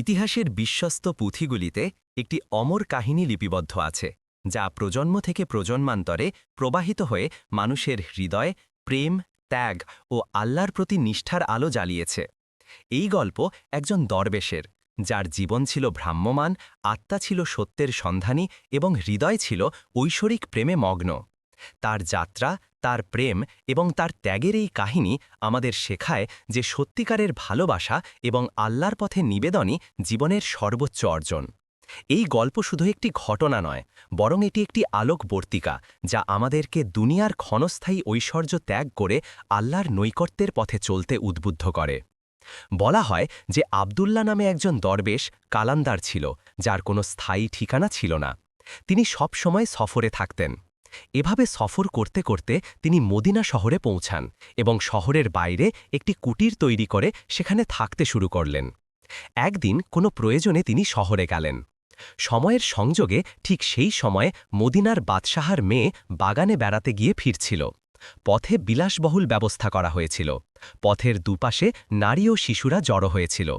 ইতিহাসের বিশ্বস্ত পুঁথিগুলিতে একটি অমর কাহিনী লিপিবদ্ধ আছে, যা প্রজন্ম থেকে প্রজন্মান্তরে প্রবাহিত হয়ে মানুষের হৃদয়, প্রেম, ত্যাগ ও আল্লাহর প্রতি নিষ্ঠার আলো জ্বালিয়েছে। এই গল্প একজন দরবেশের, যার জীবন ছিল ভ্রাম্যমান আত্মা ছিল সত্যের সন্ধানী এবং হৃদয় ছিল ঐশ্বরিক প্রেমে মগ্ন। তার যাত্রা তার প্রেম এবং তার ত্যাগের এই কাহিনী আমাদের শেখায় যে সত্যিকারের ভালোবাসা এবং আল্লাহর পথে নিবেদনই জীবনের সর্বোচ্চ অর্জন। এই গল্প শুধু একটি ঘটনা নয়, বরং এটি একটি আলোকবর্তিকা যা আমাদেরকে দুনিয়ার ক্ষণস্থায়ী ঐশ্বর্য ত্যাগ করে আল্লাহর নৈকট্যের পথে চলতে উদ্বুদ্ধ করে। বলা হয় যে আবদুল্লা নামে একজন দরবেশ কালান্দার ছিল, যার কোনো স্থায়ী ঠিকানা ছিল না। তিনি সব সময় সফরে থাকতেন। এভাবে সফর করতে করতে তিনি মদিনা শহরে পৌঁছান এবং শহরের বাইরে একটি কুটির তৈরি করে সেখানে থাকতে শুরু করলেন। একদিন কোনো প্রয়োজনে তিনি শহরে গেলেন। সময়ের সংযোগে ঠিক সেই সময়ে মদিনার বাদশাহার মেয়ে বাগানে বেড়াতে গিয়ে ফিরছিল। পথে বিলাসবহুল ব্যবস্থা করা হয়েছিল। পথের দুপাশে নারী ও শিশুরা জড়ো হয়েছিল।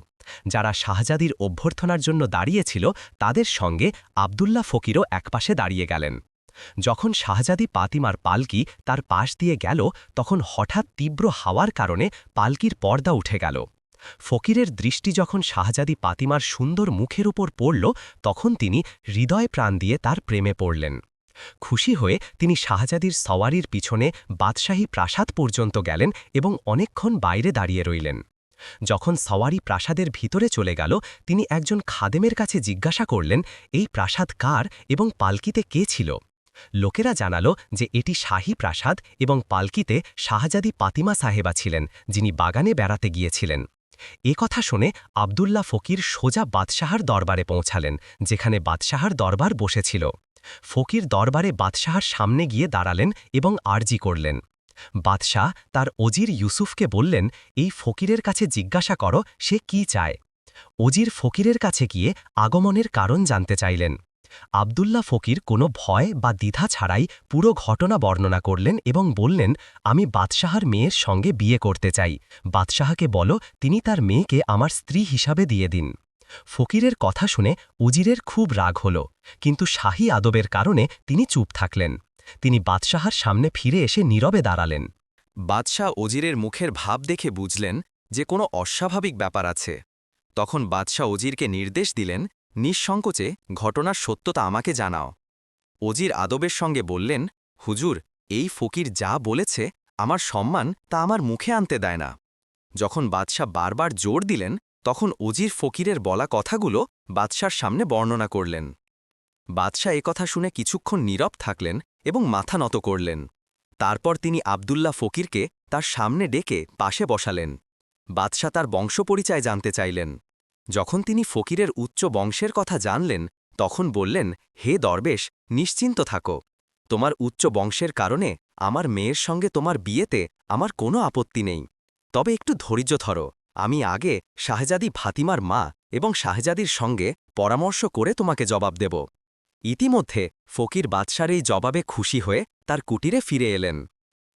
যারা শাহজাদির অভ্যর্থনার জন্য দাঁড়িয়েছিল তাদের সঙ্গে আবদুল্লা ফকিরও একপাশে দাঁড়িয়ে গেলেন। যখন শাহজাদি পাতিমার পালকি তার পাশ দিয়ে গেল, তখন হঠাৎ তীব্র হাওয়ার কারণে পালকির পর্দা উঠে গেল। ফকিরের দৃষ্টি যখন শাহজাদি পাতিমার সুন্দর মুখের উপর পড়ল, তখন তিনি হৃদয় প্রাণ দিয়ে তার প্রেমে পড়লেন। খুশি হয়ে তিনি শাহজাদির সওয়ারির পিছনে বাদশাহী প্রাসাদ পর্যন্ত গেলেন এবং অনেকক্ষণ বাইরে দাঁড়িয়ে রইলেন। যখন সওয়ারি প্রাসাদের ভিতরে চলে গেল, তিনি একজন খাদেমের কাছে জিজ্ঞাসা করলেন, এই প্রাসাদ কার এবং পালকিতে কে ছিল? লোকেরা জানালো যে এটি শাহী প্রাসাদ এবং পালকিতে শাহজাদি পাতিমা সাহেবা ছিলেন, যিনি বাগানে বেড়াতে গিয়েছিলেন। এ কথা শুনে আবদুল্লা ফকির সোজা বাদশাহার দরবারে পৌঁছালেন, যেখানে বাদশাহার দরবার বসেছিল। ফকির দরবারে বাদশাহার সামনে গিয়ে দাঁড়ালেন এবং আর্জি করলেন। বাদশাহ তার অজির ইউসুফকে বললেন, এই ফকিরের কাছে জিজ্ঞাসা করো, সে কি চায়? অজির ফকিরের কাছে গিয়ে আগমনের কারণ জানতে চাইলেন। আবদুল্লা ফকির কোনো ভয় বা দ্বিধা ছাড়াই পুরো ঘটনা বর্ণনা করলেন এবং বললেন, আমি বাদশাহার মেয়ের সঙ্গে বিয়ে করতে চাই। বাদশাহকে বলো, তিনি তার মেয়েকে আমার স্ত্রী হিসাবে দিয়ে দিন ফকিরের কথা শুনে উজিরের খুব রাগ হল, কিন্তু শাহী আদবের কারণে তিনি চুপ থাকলেন। তিনি বাদশাহার সামনে ফিরে এসে নীরবে দাঁড়ালেন। বাদশাহ ওজিরের মুখের ভাব দেখে বুঝলেন যে কোনো অস্বাভাবিক ব্যাপার আছে। তখন বাদশাহ অজিরকে নির্দেশ দিলেন নিঃসংকোচে ঘটনার সত্যতা আমাকে জানাও। অজির আদবের সঙ্গে বললেন, হুজুর, এই ফকির যা বলেছে, আমার সম্মান তা আমার মুখে আনতে দেয় না। যখন বাদশাহ বারবার জোর দিলেন, তখন অজির ফকিরের বলা কথাগুলো বাদশার সামনে বর্ণনা করলেন। বাদশাহ কথা শুনে কিছুক্ষণ নীরব থাকলেন এবং মাথা নত করলেন। তারপর তিনি আবদুল্লা ফকিরকে তার সামনে ডেকে পাশে বসালেন। বাদশাহ তার বংশপরিচয় জানতে চাইলেন। যখন তিনি ফকিরের উচ্চ বংশের কথা জানলেন, তখন বললেন, হে দরবেশ, নিশ্চিন্ত থাকো। তোমার উচ্চ বংশের কারণে আমার মেয়ের সঙ্গে তোমার বিয়েতে আমার কোনো আপত্তি নেই। তবে একটু ধৈর্য ধরো। আমি আগে শাহজাদি ফাতিমার মা এবং শাহজাদির সঙ্গে পরামর্শ করে তোমাকে জবাব দেব ইতিমধ্যে ফকির বাদশার এই জবাবে খুশি হয়ে তার কুটিরে ফিরে এলেন।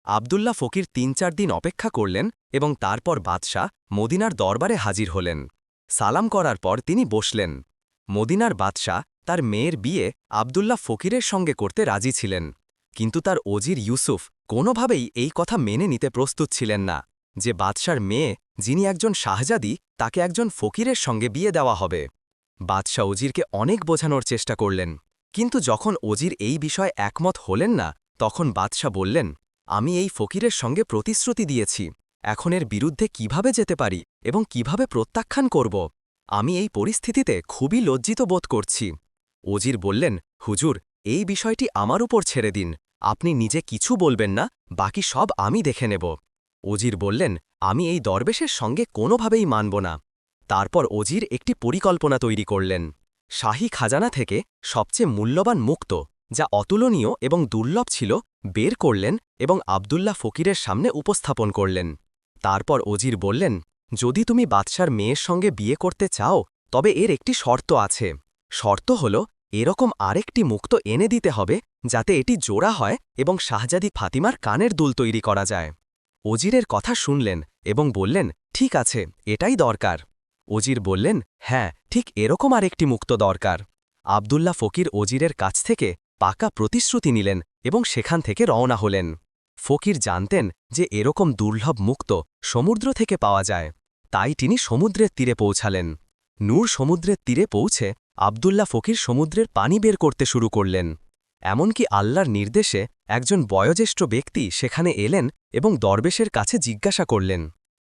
আবদুল্লা ফকির তিন চার দিন অপেক্ষা করলেন এবং তারপর বাদশাহ মদিনার দরবারে হাজির হলেন। সালাম করার পর তিনি বসলেন। মদিনার বাদশাহ তার মেয়ের বিয়ে আবদুল্লাহ ফকিরের সঙ্গে করতে রাজি ছিলেন। কিন্তু তার অজির ইউসুফ কোনোভাবেই এই কথা মেনে নিতে প্রস্তুত ছিলেন না যে বাদশার মেয়ে, যিনি একজন শাহজাদি, তাকে একজন ফকিরের সঙ্গে বিয়ে দেওয়া হবে। বাদশাহ অজিরকে অনেক বোঝানোর চেষ্টা করলেন। কিন্তু যখন অজির এই বিষয়ে একমত হলেন না, তখন বাদশাহ বললেন, আমি এই ফকিরের সঙ্গে প্রতিশ্রুতি দিয়েছি। এখন এর বিরুদ্ধে কীভাবে যেতে পারি এবং কীভাবে প্রত্যাখ্যান করব? আমি এই পরিস্থিতিতে খুবই লজ্জিত বোধ করছি। অজির বললেন, হুজুর, এই বিষয়টি আমার উপর ছেড়ে দিন। আপনি নিজে কিছু বলবেন না, বাকি সব আমি দেখে নেব। অজির বললেন, আমি এই দরবেশের সঙ্গে কোনোভাবেই মানব না। তারপর অজির একটি পরিকল্পনা তৈরি করলেন। শাহী খাজানা থেকে সবচেয়ে মূল্যবান মুক্ত, যা অতুলনীয় এবং দুর্লভ ছিল, বের করলেন এবং আবদুল্লাহ ফকিরের সামনে উপস্থাপন করলেন। তারপর অজির বললেন, যদি তুমি বাদশার মেয়ের সঙ্গে বিয়ে করতে চাও, তবে এর একটি শর্ত আছে। শর্ত হল, এরকম আরেকটি মুক্ত এনে দিতে হবে, যাতে এটি জোড়া হয় এবং শাহজাদি ফাতিমার কানের দুল তৈরি করা যায়। অজিরের কথা শুনলেন এবং বললেন, ঠিক আছে, এটাই দরকার। অজির বললেন হ্যাঁ ঠিক এরকম আরেকটি মুক্ত দরকার। আবদুল্লাহ ফকির অজিরের কাছ থেকে পাকা প্রতিশ্রুতি নিলেন এবং সেখান থেকে রওনা হলেন। ফকির জানতেন যে এরকম দুর্লভ মুক্ত সমুদ্র থেকে পাওয়া যায়। তাই তিনি সমুদ্রের তীরে পৌঁছালেন। নূর সমুদ্রের তীরে পৌঁছে আবদুল্লাহ ফকির সমুদ্রের পানি বের করতে শুরু করলেন। এমনকি আল্লাহর নির্দেশে একজন বয়োজ্যেষ্ঠ ব্যক্তি সেখানে এলেন এবং দরবেশের কাছে জিজ্ঞাসা করলেন,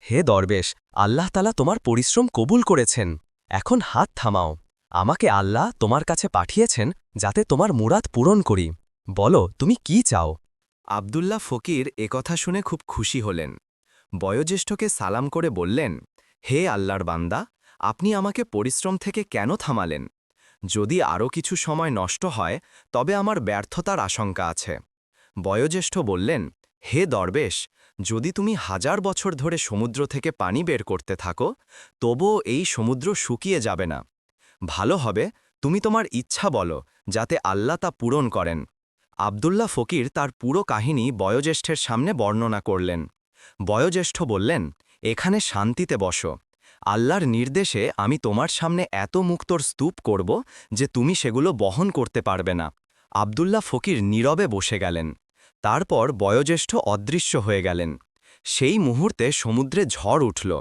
হে দরবেশ, আল্লাহ তালা তোমার পরিশ্রম কবুল করেছেন। এখন হাত থামাও। আমাকে আল্লাহ তোমার কাছে পাঠিয়েছেন যাতে তোমার মুরাদ পূরণ করি। বলো, তুমি কি চাও? আবদুল্লাহ ফকির একথা শুনে খুব খুশি হলেন। বয়োজ্যেষ্ঠকে সালাম করে বললেন, হে আল্লাহর বান্দা, আপনি আমাকে পরিশ্রম থেকে কেন থামালেন? যদি আরও কিছু সময় নষ্ট হয়, তবে আমার ব্যর্থতার আশঙ্কা আছে। বয়োজ্যেষ্ঠ বললেন, হে দরবেশ, যদি তুমি হাজার বছর ধরে সমুদ্র থেকে পানি বের করতে থাকো, তবুও এই সমুদ্র শুকিয়ে যাবে না। ভালো হবে, তুমি তোমার ইচ্ছা বলো, যাতে আল্লাহ তা পূরণ করেন। আবদুল্লাহ ফকির তার পুরো কাহিনী বয়োজ্যেষ্ঠের সামনে বর্ণনা করলেন। বয়োজ্যেষ্ঠ বললেন, এখানে শান্তিতে বসো। আল্লাহর নির্দেশে আমি তোমার সামনে এত মুক্তর স্তূপ করব যে তুমি সেগুলো বহন করতে পারবে না। আবদুল্লাহ ফকির নীরবে বসে গেলেন। তারপর বয়োজ্যেষ্ঠ অদৃশ্য হয়ে গেলেন। সেই মুহূর্তে সমুদ্রে ঝড় উঠল।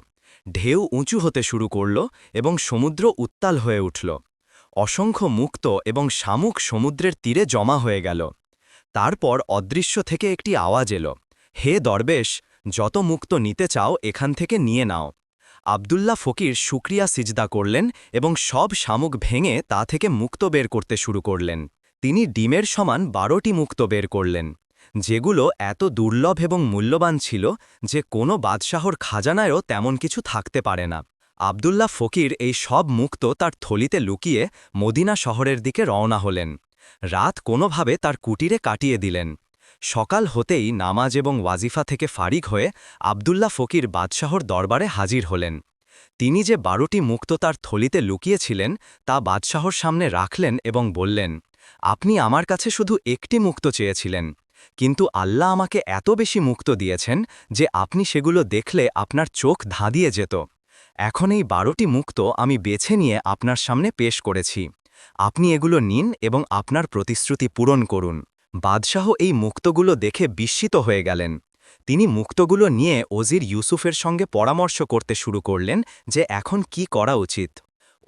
ঢেউ উঁচু হতে শুরু করল এবং সমুদ্র উত্তাল হয়ে উঠল। অসংখ্য মুক্ত এবং শামুক সমুদ্রের তীরে জমা হয়ে গেল। তারপর অদৃশ্য থেকে একটি আওয়াজ এলো। হে দরবেশ, যত মুক্ত নিতে চাও এখান থেকে নিয়ে নাও। আবদুল্লাহ ফকির শুক্রিয়া সিজদা করলেন এবং সব শামুক ভেঙে তা থেকে মুক্ত বের করতে শুরু করলেন। তিনি ডিমের সমান বারোটি মুক্ত বের করলেন, যেগুলো এত দুর্লভ এবং মূল্যবান ছিল যে কোনো বাদশাহর খাজানায়ও তেমন কিছু থাকতে পারে না। আবদুল্লাহ ফকির এই সব মুক্ত তার থলিতে লুকিয়ে মদিনা শহরের দিকে রওনা হলেন। রাত কোনোভাবে তার কুটিরে কাটিয়ে দিলেন। সকাল হতেই নামাজ এবং ওয়াজিফা থেকে ফারিক হয়ে আবদুল্লাহ ফকির বাদশাহর দরবারে হাজির হলেন। তিনি যে বারোটি মুক্ত তার থলিতে লুকিয়েছিলেন, তা বাদশাহর সামনে রাখলেন এবং বললেন, আপনি আমার কাছে শুধু একটি মুক্ত চেয়েছিলেন, কিন্তু আল্লাহ আমাকে এত বেশি মুক্ত দিয়েছেন যে আপনি সেগুলো দেখলে আপনার চোখ ধাঁধিয়ে যেত। এখন এই বারোটি মুক্ত আমি বেছে নিয়ে আপনার সামনে পেশ করেছি। আপনি এগুলো নিন এবং আপনার প্রতিশ্রুতি পূরণ করুন। বাদশাহ এই মুক্তগুলো দেখে বিস্মিত হয়ে গেলেন। তিনি মুক্তগুলো নিয়ে ওজির ইউসুফের সঙ্গে পরামর্শ করতে শুরু করলেন যে এখন কি করা উচিত।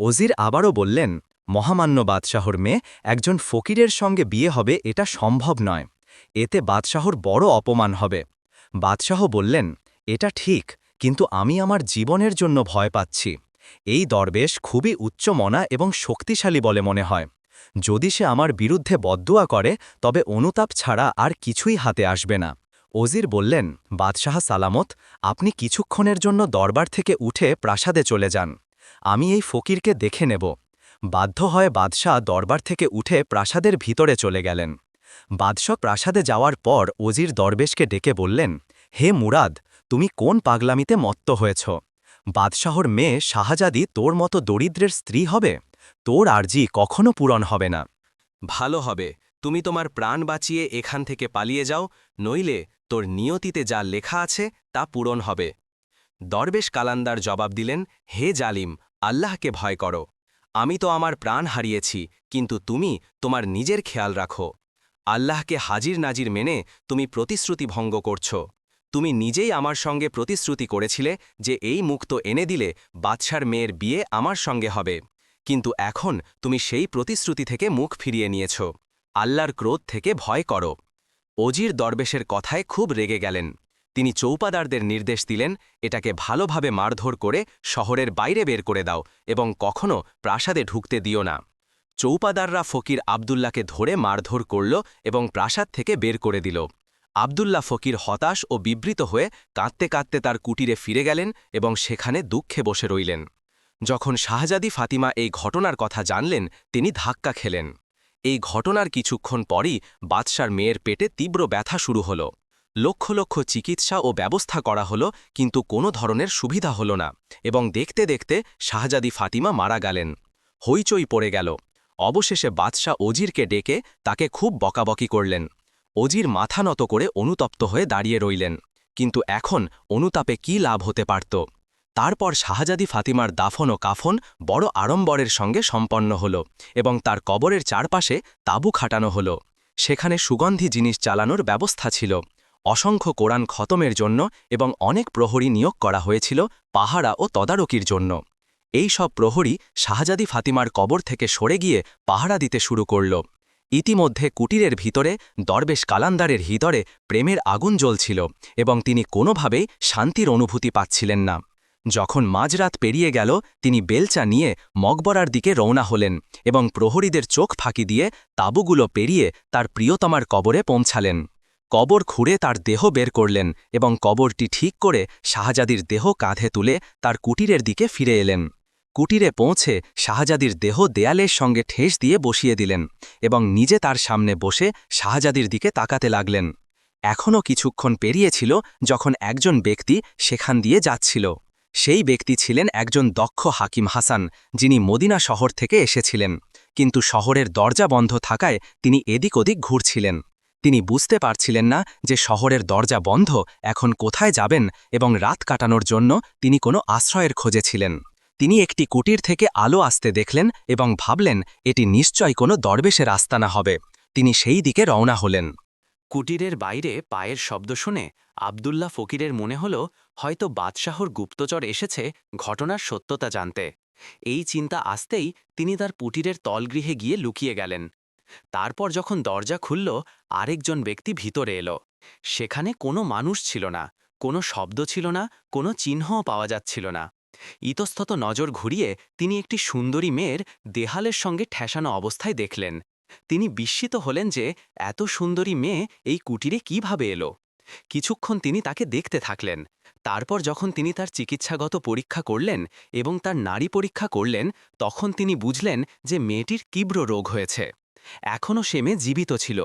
ওজির আবারও বললেন, মহামান্য বাদশাহর মেয়ে, একজন ফকিরের সঙ্গে বিয়ে হবে এটা সম্ভব নয়। এতে বাদশাহর বড় অপমান হবে। বাদশাহ বললেন, এটা ঠিক, কিন্তু আমি আমার জীবনের জন্য ভয় পাচ্ছি। এই দরবেশ খুবই উচ্চমনা এবং শক্তিশালী বলে মনে হয়। যদি সে আমার বিরুদ্ধে বদুয়া করে, তবে অনুতাপ ছাড়া আর কিছুই হাতে আসবে না। ওজির বললেন, বাদশাহ সালামত, আপনি কিছুক্ষণের জন্য দরবার থেকে উঠে প্রাসাদে চলে যান। আমি এই ফকিরকে দেখে নেব। বাধ্য হয় বাদশাহ দরবার থেকে উঠে প্রাসাদের ভিতরে চলে গেলেন। বাদশাহ প্রাসাদে যাওয়ার পর ওজির দরবেশকে ডেকে বললেন, হে মুরাদ, তুমি কোন পাগলামিতে মত্ত হয়েছ? বাদশাহর মেয়ে শাহজাদি তোর মতো দরিদ্রের স্ত্রী হবে? তোর আর্জি কখনো পূরণ হবে না। ভালো হবে। তুমি তোমার প্রাণ বাঁচিয়ে এখান থেকে পালিয়ে যাও, নইলে তোর নিয়তিতে যা লেখা আছে তা পূরণ হবে। দরবেশ কালান্দার জবাব দিলেন, হে জালিম, আল্লাহকে ভয় করো। আমি তো আমার প্রাণ হারিয়েছি, কিন্তু তুমি তোমার নিজের খেয়াল রাখো। আল্লাহকে হাজির নাজির মেনে তুমি প্রতিশ্রুতি ভঙ্গ করছ। তুমি নিজেই আমার সঙ্গে প্রতিশ্রুতি করেছিলে যে এই মুক্ত এনে দিলে বাদশার মেয়ের বিয়ে আমার সঙ্গে হবে। কিন্তু এখন তুমি সেই প্রতিশ্রুতি থেকে মুখ ফিরিয়ে নিয়েছ। আল্লাহর ক্রোধ থেকে ভয় করো। অজির দরবেশের কথায় খুব রেগে গেলেন। তিনি চৌপাদারদের নির্দেশ দিলেন, এটাকে ভালোভাবে মারধর করে শহরের বাইরে বের করে দাও এবং কখনো প্রাসাদে ঢুকতে দিও না। চৌপাদাররা ফকির আবদুল্লাকে ধরে মারধর করল এবং প্রাসাদ থেকে বের করে দিল। আবদুল্লা ফকির হতাশ ও বিবৃত হয়ে কাঁদতে কাঁদতে তার কুটিরে ফিরে গেলেন এবং সেখানে দুঃখে বসে রইলেন। যখন শাহজাদি ফাতিমা এই ঘটনার কথা জানলেন, তিনি ধাক্কা খেলেন। এই ঘটনার কিছুক্ষণ পরই বাদশার মেয়ের পেটে তীব্র ব্যথা শুরু হল। লক্ষ লক্ষ চিকিৎসা ও ব্যবস্থা করা হল, কিন্তু কোনো ধরনের সুবিধা হল না এবং দেখতে দেখতে শাহজাদি ফাতিমা মারা গেলেন। হইচই পড়ে গেল। অবশেষে বাদশাহ অজিরকে ডেকে তাকে খুব বকাবকি করলেন। অজির মাথা নত করে অনুতপ্ত হয়ে দাঁড়িয়ে রইলেন। কিন্তু এখন অনুতাপে কি লাভ হতে পারত? তারপর শাহজাদি ফাতিমার দাফন ও কাফন বড় আড়ম্বরের সঙ্গে সম্পন্ন হল এবং তার কবরের চারপাশে তাঁবু খাটানো হল। সেখানে সুগন্ধি জিনিস চালানোর ব্যবস্থা ছিল। অসংখ্য কোরআন খতমের জন্য এবং অনেক প্রহরী নিয়োগ করা হয়েছিল পাহারা ও তদারকির জন্য। এই সব প্রহরী শাহজাদি ফাতিমার কবর থেকে সরে গিয়ে পাহারা দিতে শুরু করল। ইতিমধ্যে কুটিরের ভিতরে, দরবেশ কালান্দারের হৃদরে প্রেমের আগুন জ্বলছিল এবং তিনি কোনোভাবেই শান্তির অনুভূতি পাচ্ছিলেন না। যখন মাঝরাত পেরিয়ে গেল, তিনি বেলচা নিয়ে মকবরার দিকে রওনা হলেন এবং প্রহরীদের চোখ ফাঁকি দিয়ে তাঁবুগুলো পেরিয়ে তার প্রিয়তমার কবরে পৌঁছালেন। কবর খুঁড়ে তার দেহ বের করলেন এবং কবরটি ঠিক করে শাহজাদির দেহ কাঁধে তুলে তার কুটিরের দিকে ফিরে এলেন। কুটিরে পৌঁছে শাহজাদির দেহ দেয়ালের সঙ্গে ঠেস দিয়ে বসিয়ে দিলেন এবং নিজে তার সামনে বসে শাহজাদির দিকে তাকাতে লাগলেন। এখনও কিছুক্ষণ পেরিয়েছিল যখন একজন ব্যক্তি সেখান দিয়ে যাচ্ছিল। সেই ব্যক্তি ছিলেন একজন দক্ষ হাকিম হাসান, যিনি মদিনা শহর থেকে এসেছিলেন। কিন্তু শহরের দরজা বন্ধ থাকায় তিনি এদিক ওদিক ঘুরছিলেন। তিনি বুঝতে পারছিলেন না যে শহরের দরজা বন্ধ এখন কোথায় যাবেন এবং রাত কাটানোর জন্য তিনি কোনো আশ্রয়ের খোঁজে ছিলেন। তিনি একটি কুটির থেকে আলো আসতে দেখলেন এবং ভাবলেন, এটি নিশ্চয় কোনো দরবেশের আস্তানা হবে। তিনি সেই দিকে রওনা হলেন। কুটিরের বাইরে পায়ের শব্দ শুনে আবদুল্লাহ ফকিরের মনে হল, হয়তো বাদশাহর গুপ্তচর এসেছে ঘটনার সত্যতা জানতে। এই চিন্তা আসতেই তিনি তার পুটিরের তলগৃহে গিয়ে লুকিয়ে গেলেন। তারপর যখন দরজা খুলল, আরেকজন ব্যক্তি ভিতরে এলো। সেখানে কোনো মানুষ ছিল না, কোনো শব্দ ছিল না, কোনো চিহ্নও পাওয়া যাচ্ছিল না। ইতস্তত নজর ঘুরিয়ে তিনি একটি সুন্দরী মেয়ের দেহালের সঙ্গে ঠেসানো অবস্থায় দেখলেন। তিনি বিস্মিত হলেন যে এত সুন্দরী মেয়ে এই কুটিরে কীভাবে এলো। কিছুক্ষণ তিনি তাকে দেখতে থাকলেন। তারপর যখন তিনি তার চিকিৎসাগত পরীক্ষা করলেন এবং তার নারী পরীক্ষা করলেন, তখন তিনি বুঝলেন যে মেয়েটির তীব্র রোগ হয়েছে। এখনও সে মেয়ে জীবিত ছিল।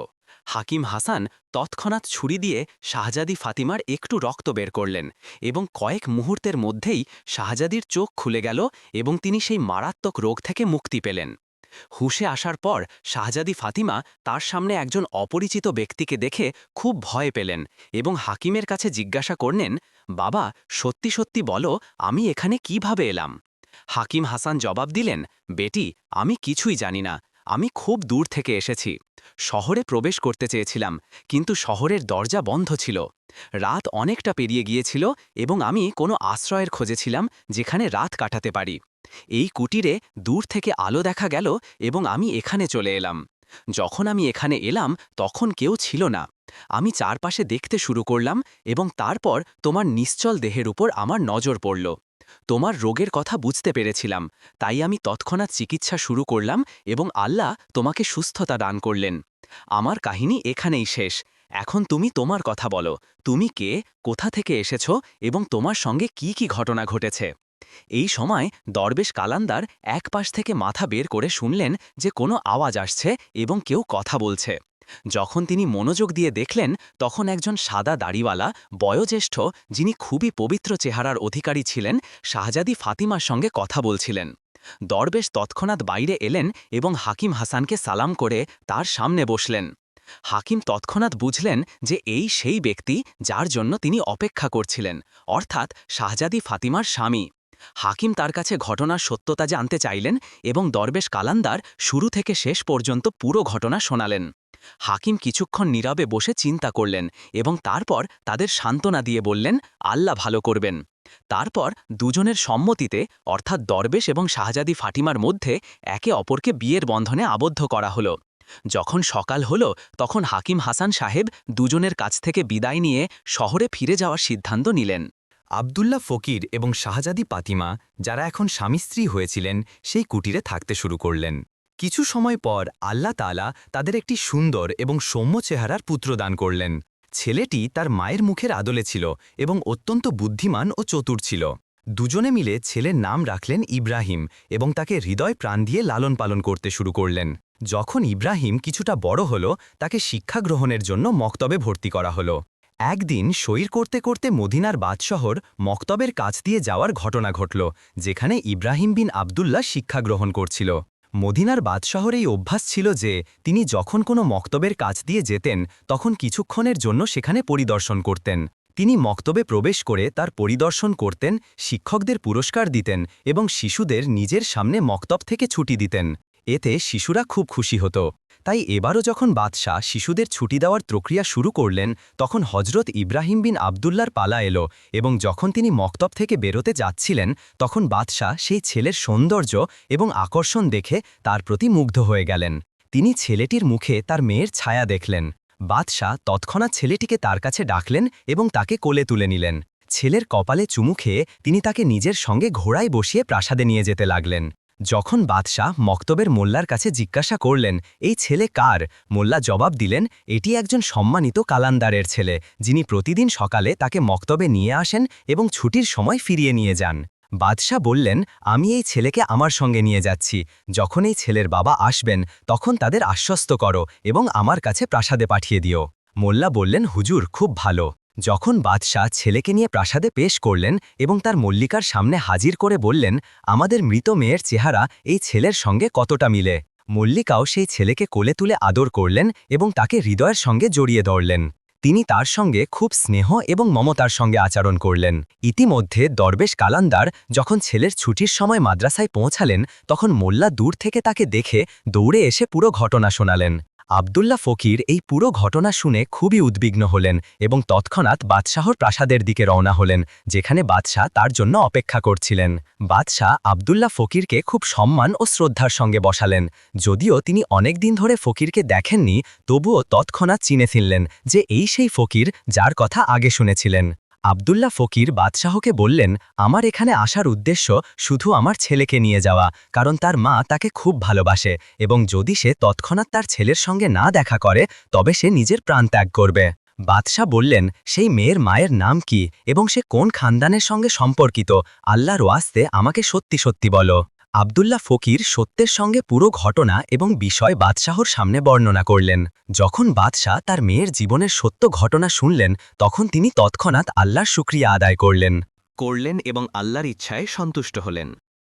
হাকিম হাসান তৎক্ষণাৎ ছুরি দিয়ে শাহজাদি ফাতিমার একটু রক্ত বের করলেন এবং কয়েক মুহূর্তের মধ্যেই শাহজাদির চোখ খুলে গেল এবং তিনি সেই মারাত্মক রোগ থেকে মুক্তি পেলেন। হুশে আসার পর শাহজাদি ফাতিমা তার সামনে একজন অপরিচিত ব্যক্তিকে দেখে খুব ভয় পেলেন এবং হাকিমের কাছে জিজ্ঞাসা করলেন, বাবা, সত্যি সত্যি বলো, আমি এখানে কীভাবে এলাম? হাকিম হাসান জবাব দিলেন, বেটি, আমি কিছুই জানি না আমি খুব দূর থেকে এসেছি। শহরে প্রবেশ করতে চেয়েছিলাম, কিন্তু শহরের দরজা বন্ধ ছিল। রাত অনেকটা পেরিয়ে গিয়েছিল এবং আমি কোনো আশ্রয়ের খোঁজেছিলাম যেখানে রাত কাটাতে পারি। এই কুটিরে দূর থেকে আলো দেখা গেল এবং আমি এখানে চলে এলাম। যখন আমি এখানে এলাম, তখন কেউ ছিল না। আমি চারপাশে দেখতে শুরু করলাম এবং তারপর তোমার নিশ্চল দেহের উপর আমার নজর পড়ল। তোমার রোগের কথা বুঝতে পেরেছিলাম, তাই আমি তৎক্ষণাৎ চিকিৎসা শুরু করলাম এবং আল্লাহ তোমাকে সুস্থতা দান করলেন। আমার কাহিনী এখানেই শেষ। এখন তুমি তোমার কথা বলো, তুমি কে, কোথা থেকে এসেছ এবং তোমার সঙ্গে কি কি ঘটনা ঘটেছে? এই সময় দরবেশ কালান্দার এক পাশ থেকে মাথা বের করে শুনলেন যে কোনো আওয়াজ আসছে এবং কেউ কথা বলছে। যখন তিনি মনোযোগ দিয়ে দেখলেন, তখন একজন সাদা দাড়িওয়ালা, বয়োজ্যেষ্ঠ, যিনি খুবই পবিত্র চেহারার অধিকারী ছিলেন, শাহজাদি ফাতিমার সঙ্গে কথা বলছিলেন। দরবেশ তৎক্ষণাৎ বাইরে এলেন এবং হাকিম হাসানকে সালাম করে তার সামনে বসলেন। হাকিম তৎক্ষণাৎ বুঝলেন যে এই সেই ব্যক্তি যার জন্য তিনি অপেক্ষা করছিলেন, অর্থাৎ শাহজাদি ফাতিমার স্বামী। হাকিম তার কাছে ঘটনার সত্যতা জানতে চাইলেন এবং দরবেশ কালান্দার শুরু থেকে শেষ পর্যন্ত পুরো ঘটনা শোনালেন। হাকিম কিছুক্ষণ নীরবে বসে চিন্তা করলেন এবং তারপর তাদের সান্ত্বনা দিয়ে বললেন, আল্লাহ ভালো করবেন। তারপর দুজনের সম্মতিতে, অর্থাৎ দরবেশ এবং শাহজাদি ফাটিমার মধ্যে একে অপরকে বিয়ের বন্ধনে আবদ্ধ করা হলো। যখন সকাল হল, তখন হাকিম হাসান সাহেব দুজনের কাছ থেকে বিদায় নিয়ে শহরে ফিরে যাওয়ার সিদ্ধান্ত নিলেন। আবদুল্লাহ ফকির এবং শাহজাদি পাতিমা, যারা এখন স্বামী স্ত্রী হয়েছিলেন, সেই কুটিরে থাকতে শুরু করলেন। কিছু সময় পর আল্লাহ তালা তাদের একটি সুন্দর এবং সৌম্য চেহারার পুত্র দান করলেন। ছেলেটি তার মায়ের মুখের আদলে ছিল এবং অত্যন্ত বুদ্ধিমান ও চতুর ছিল। দুজনে মিলে ছেলের নাম রাখলেন ইব্রাহিম এবং তাকে হৃদয় প্রাণ দিয়ে লালন পালন করতে শুরু করলেন। যখন ইব্রাহিম কিছুটা বড় হল, তাকে শিক্ষা গ্রহণের জন্য মক্তবে ভর্তি করা হল। একদিন সইর করতে করতে মদিনার বাদশহর মক্তবের কাছ দিয়ে যাওয়ার ঘটনা ঘটল, যেখানে ইব্রাহিম বিন আবদুল্লাহ শিক্ষা গ্রহণ করছিল। মদিনার বাদশাহর এই অভ্যাস ছিল যে, তিনি যখন কোনো মক্তবের কাছ দিয়ে যেতেন, তখন কিছুক্ষণের জন্য সেখানে পরিদর্শন করতেন। তিনি মক্তবে প্রবেশ করে তার পরিদর্শন করতেন, শিক্ষকদের পুরস্কার দিতেন এবং শিশুদের নিজের সামনে মক্তব থেকে ছুটি দিতেন। এতে শিশুরা খুব খুশি হতো। তাই এবারও যখন বাদশাহ শিশুদের ছুটি দেওয়ার প্রক্রিয়া শুরু করলেন, তখন হজরত ইব্রাহিম বিন আবদুল্লার পালা এলো এবং যখন তিনি মক্তব থেকে বেরোতে যাচ্ছিলেন, তখন বাদশাহ সেই ছেলের সৌন্দর্য এবং আকর্ষণ দেখে তার প্রতি মুগ্ধ হয়ে গেলেন। তিনি ছেলেটির মুখে তার মেয়ের ছায়া দেখলেন। বাদশাহ তৎক্ষণাৎ ছেলেটিকে তার কাছে ডাকলেন এবং তাকে কোলে তুলে নিলেন। ছেলের কপালে চুমু খেয়ে তিনি তাকে নিজের সঙ্গে ঘোড়ায় বসিয়ে প্রাসাদে নিয়ে যেতে লাগলেন। যখন বাদশাহ মক্তবের মোল্লার কাছে জিজ্ঞাসা করলেন, এই ছেলে কার? মোল্লা জবাব দিলেন, এটি একজন সম্মানিত কালান্দারের ছেলে, যিনি প্রতিদিন সকালে তাকে মক্তবে নিয়ে আসেন এবং ছুটির সময় ফিরিয়ে নিয়ে যান। বাদশাহ বললেন, আমি এই ছেলেকে আমার সঙ্গে নিয়ে যাচ্ছি। যখন এই ছেলের বাবা আসবেন, তখন তাদের আশ্বস্ত করো এবং আমার কাছে প্রাসাদে পাঠিয়ে দিও। মোল্লা বললেন, হুজুর, খুব ভালো। যখন বাদশাহ ছেলেকে নিয়ে প্রাসাদে পেশ করলেন এবং তার মল্লিকার সামনে হাজির করে বললেন, আমাদের মৃত মেয়ের চেহারা এই ছেলের সঙ্গে কতটা মিলে? মল্লিকাও সেই ছেলেকে কোলে তুলে আদর করলেন এবং তাকে হৃদয়ের সঙ্গে জড়িয়ে ধরলেন। তিনি তার সঙ্গে খুব স্নেহ এবং মমতার সঙ্গে আচরণ করলেন। ইতিমধ্যে দরবেশ কালান্দার যখন ছেলের ছুটির সময় মাদ্রাসায় পৌঁছালেন, তখন মোল্লা দূর থেকে তাকে দেখে দৌড়ে এসে পুরো ঘটনা শোনালেন। আবদুল্লাহ ফকির এই পুরো ঘটনা শুনে খুবই উদ্বিগ্ন হলেন এবং তৎক্ষণাৎ বাদশাহর প্রাসাদের দিকে রওনা হলেন, যেখানে বাদশাহ তার জন্য অপেক্ষা করছিলেন। বাদশাহ আবদুল্লাহ ফকিরকে খুব সম্মান ও শ্রদ্ধার সঙ্গে বসালেন। যদিও তিনি অনেক দিন ধরে ফকিরকে দেখেননি, তবুও তৎক্ষণাৎ চিনে ফিরলেন যে এই সেই ফকির যার কথা আগে শুনেছিলেন। আবদুল্লাহ ফকির বাদশাহকে বললেন, আমার এখানে আসার উদ্দেশ্য শুধু আমার ছেলেকে নিয়ে যাওয়া, কারণ তার মা তাকে খুব ভালোবাসে এবং যদি সে তৎক্ষণাৎ তার ছেলের সঙ্গে না দেখা করে, তবে সে নিজের প্রাণ ত্যাগ করবে। বাদশাহ বললেন, সেই মেয়ের মায়ের নাম কি এবং সে কোন খানদানের সঙ্গে সম্পর্কিত? আল্লাহর ওয়াস্তে আমাকে সত্যি সত্যি বলো। আবদুল্লাহ ফকির সত্যের সঙ্গে পুরো ঘটনা এবং বিষয় বাদশাহর সামনে বর্ণনা করলেন। যখন বাদশাহ তার মেয়ের জীবনের সত্য ঘটনা শুনলেন, তখন তিনি তৎক্ষণাৎ আল্লাহর শুক্রিয়া আদায় করলেন। করলেন এবং আল্লাহর ইচ্ছায় সন্তুষ্ট হলেন।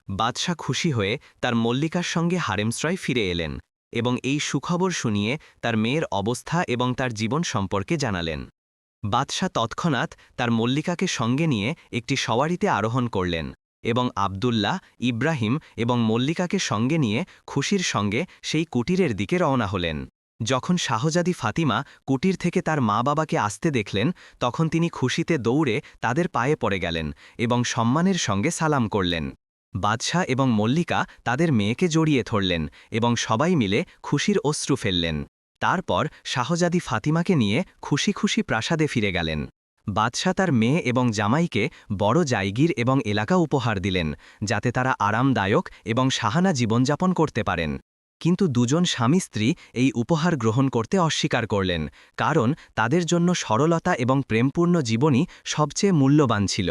বাদশাহ খুশি হয়ে তার মল্লিকার সঙ্গে হারেমশ্রয় ফিরে এলেন এবং এই সুখবর শুনিয়ে তার মেয়ের অবস্থা এবং তার জীবন সম্পর্কে জানালেন। বাদশাহ তৎক্ষণাৎ তার মল্লিকাকে সঙ্গে নিয়ে একটি সওয়ারিতে আরোহণ করলেন। এবং আবদুল্লাহ, ইব্রাহিম এবং মল্লিকাকে সঙ্গে নিয়ে খুশির সঙ্গে সেই কুটিরের দিকে রওনা হলেন। যখন শাহজাদি ফাতিমা কুটির থেকে তার মা বাবাকে আসতে দেখলেন, তখন তিনি খুশিতে দৌড়ে তাদের পায়ে পড়ে গেলেন এবং সম্মানের সঙ্গে সালাম করলেন। বাদশাহ এবং মল্লিকা তাদের মেয়েকে জড়িয়ে ধরলেন এবং সবাই মিলে খুশির অশ্রু ফেললেন। তারপর শাহজাদি ফাতিমাকে নিয়ে খুশি খুশি প্রাসাদে ফিরে গেলেন। বাদশাহ তার মেয়ে এবং জামাইকে বড় জায়গির এবং এলাকা উপহার দিলেন, যাতে তারা আরামদায়ক এবং সাহানা জীবনযাপন করতে পারেন। কিন্তু দুজন স্বামী স্ত্রী এই উপহার গ্রহণ করতে অস্বীকার করলেন, কারণ তাদের জন্য সরলতা এবং প্রেমপূর্ণ জীবনই সবচেয়ে মূল্যবান ছিল।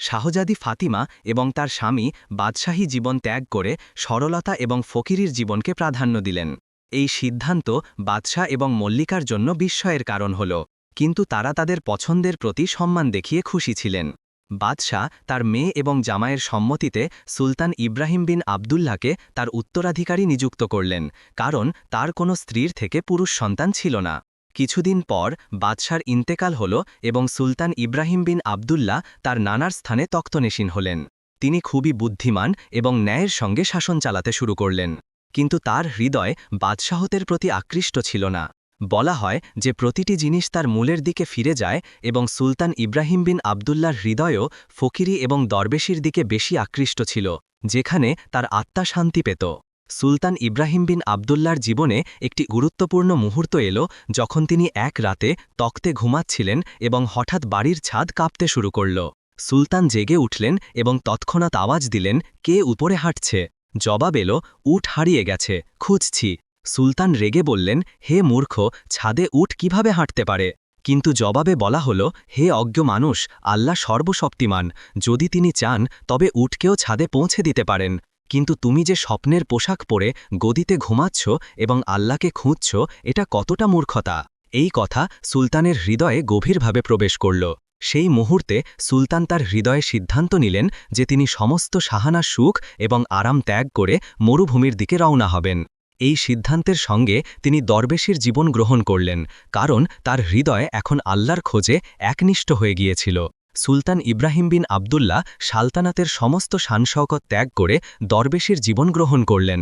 শাহজাদি ফাতিমা এবং তার স্বামী বাদশাহী জীবন ত্যাগ করে সরলতা এবং ফকিরির জীবনকে প্রাধান্য দিলেন। এই সিদ্ধান্ত বাদশাহ এবং মল্লিকার জন্য বিস্ময়ের কারণ হল। কিন্তু তারা তাদের পছন্দের প্রতি সম্মান দেখিয়ে খুশি ছিলেন। বাদশাহ তার মেয়ে এবং জামায়ের সম্মতিতে সুলতান ইব্রাহিম বিন আবদুল্লাহকে তার উত্তরাধিকারী নিযুক্ত করলেন, কারণ তার কোনো স্ত্রীর থেকে পুরুষ সন্তান ছিল না। কিছুদিন পর বাদশার ইন্তেকাল হল এবং সুলতান ইব্রাহিম বিন আবদুল্লাহ তার নানার স্থানে তক্তনেশীন হলেন। তিনি খুবই বুদ্ধিমান এবং ন্যায়ের সঙ্গে শাসন চালাতে শুরু করলেন। কিন্তু তার হৃদয় বাদশাহতের প্রতি আকৃষ্ট ছিল না। বলা হয় যে প্রতিটি জিনিস তার মূলের দিকে ফিরে যায় এবং সুলতান ইব্রাহিম বিন আবদুল্লার হৃদয়ও ফকিরি এবং দরবেশির দিকে বেশি আকৃষ্ট ছিল, যেখানে তার আত্মা শান্তি পেত। সুলতান ইব্রাহিম বিন আবদুল্লার জীবনে একটি গুরুত্বপূর্ণ মুহূর্ত এলো যখন তিনি এক রাতে তক্তে ঘুমাচ্ছিলেন এবং হঠাৎ বাড়ির ছাদ কাঁপতে শুরু করল। সুলতান জেগে উঠলেন এবং তৎক্ষণাৎ আওয়াজ দিলেন, কে উপরে হাঁটছে? জবাব এলো, উঠ হারিয়ে গেছে, খুঁজছি। সুলতান রেগে বললেন, হে মূর্খ, ছাদে উঠ কীভাবে হাঁটতে পারে? কিন্তু জবাবে বলা হল, হে অজ্ঞ মানুষ, আল্লাহ সর্বশক্তিমান। যদি তিনি চান, তবে উটকেও ছাদে পৌঁছে দিতে পারেন। কিন্তু তুমি যে স্বপ্নের পোশাক পরে গদিতে ঘুমাচ্ছ এবং আল্লাহকে খুঁজছ, এটা কতটা মূর্খতা? এই কথা সুলতানের হৃদয়ে গভীরভাবে প্রবেশ করল। সেই মুহূর্তে সুলতান তার হৃদয়ে সিদ্ধান্ত নিলেন যে তিনি সমস্ত সাহানা সুখ এবং আরাম ত্যাগ করে মরুভূমির দিকে রওনা হবেন। এই সিদ্ধান্তের সঙ্গে তিনি দরবেশির জীবন গ্রহণ করলেন, কারণ তার হৃদয় এখন আল্লাহর খোঁজে একনিষ্ঠ হয়ে গিয়েছিল। সুলতান ইব্রাহিম বিন আবদুল্লাহ সালতানাতের সমস্ত শানশওকত ত্যাগ করে দরবেশির জীবন গ্রহণ করলেন।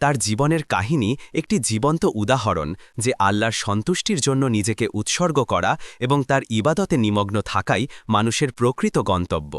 তার জীবনের কাহিনী একটি জীবন্ত উদাহরণ যে আল্লাহর সন্তুষ্টির জন্য নিজেকে উৎসর্গ করা এবং তার ইবাদতে নিমগ্ন থাকাই মানুষের প্রকৃত গন্তব্য।